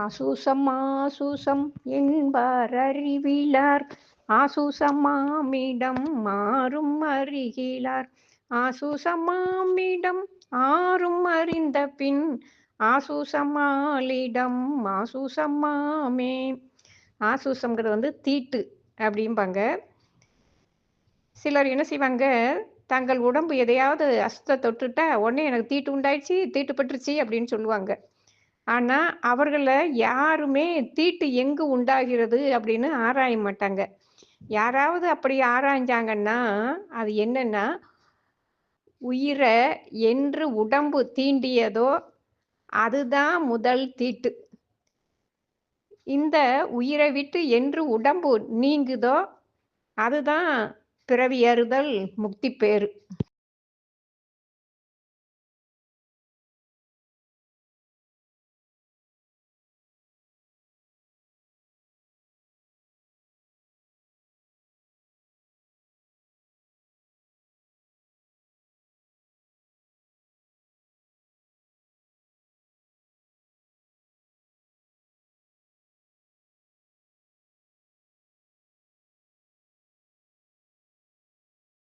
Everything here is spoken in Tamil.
ஆசூசம் ஆசூசம் என்பார் அறிவிலார். ஆசூசமாமிடம் மாறும் அறிகிலார் ஆசூசமாமிடம் ஆறும் அறிந்த பின் ஆசூசமாலிடம் ஆசூசமாமே ஆசூசம்ங்கிறது வந்து தீட்டு அப்படிம்பாங்க. சிலர் என்ன செய்வாங்க? தங்கள் உடம்பு எதையாவது அசுத்த தொட்டுட்டா உடனே எனக்கு தீட்டு உண்டாயிடுச்சு தீட்டுப்பட்டுருச்சு அப்படின்னு சொல்லுவாங்க. ஆனால் அவர்களை யாருமே தீட்டு எங்கு உண்டாகிறது அப்படின்னு ஆராய மாட்டாங்க. யாராவது அப்படி ஆராய்ஞ்சாங்கன்னா அது என்னன்னா உயிரை என்று உடம்பு தீண்டியதோ அதுதான் முதல் தீட்டு. இந்த உயிரை விட்டு என்று உடம்பு நீங்குதோ அதுதான் பிறவி அறுதல் முக்தி பேரு